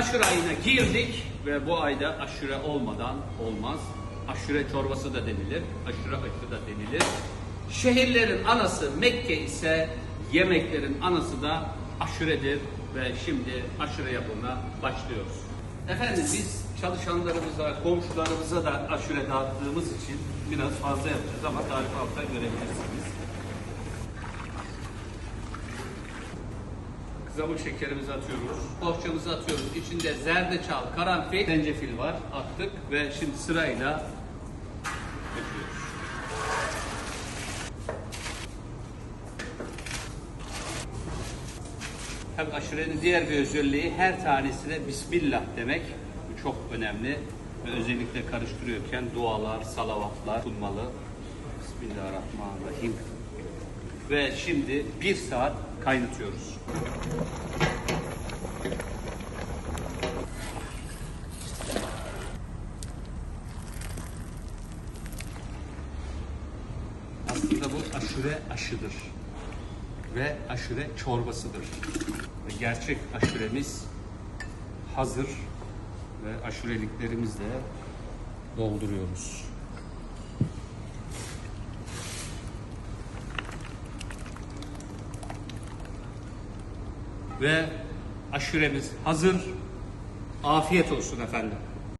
aşure ayına girdik ve bu ayda aşure olmadan olmaz. Aşure çorbası da denilir, aşure aşı da denilir. Şehirlerin anası Mekke ise yemeklerin anası da aşuredir ve şimdi aşure yapımına başlıyoruz. Efendim biz çalışanlarımıza, komşularımıza da aşure dağıttığımız için biraz fazla yapacağız ama tarif altta görebilirsiniz. Kızamık şekerimizi atıyoruz. Poğaçamızı atıyoruz. İçinde zerdeçal, karanfil, zencefil var. Attık ve şimdi sırayla döküyoruz. Tabii aşurenin diğer bir özelliği her tanesine Bismillah demek. Bu çok önemli. Ve özellikle karıştırıyorken dualar, salavatlar sunmalı. Bismillahirrahmanirrahim. Ve şimdi bir saat kaynatıyoruz. Aslında bu aşure aşıdır. Ve aşure çorbasıdır. Ve gerçek aşuremiz hazır ve aşureliklerimizle dolduruyoruz. Ve aşuremiz hazır. Afiyet olsun efendim.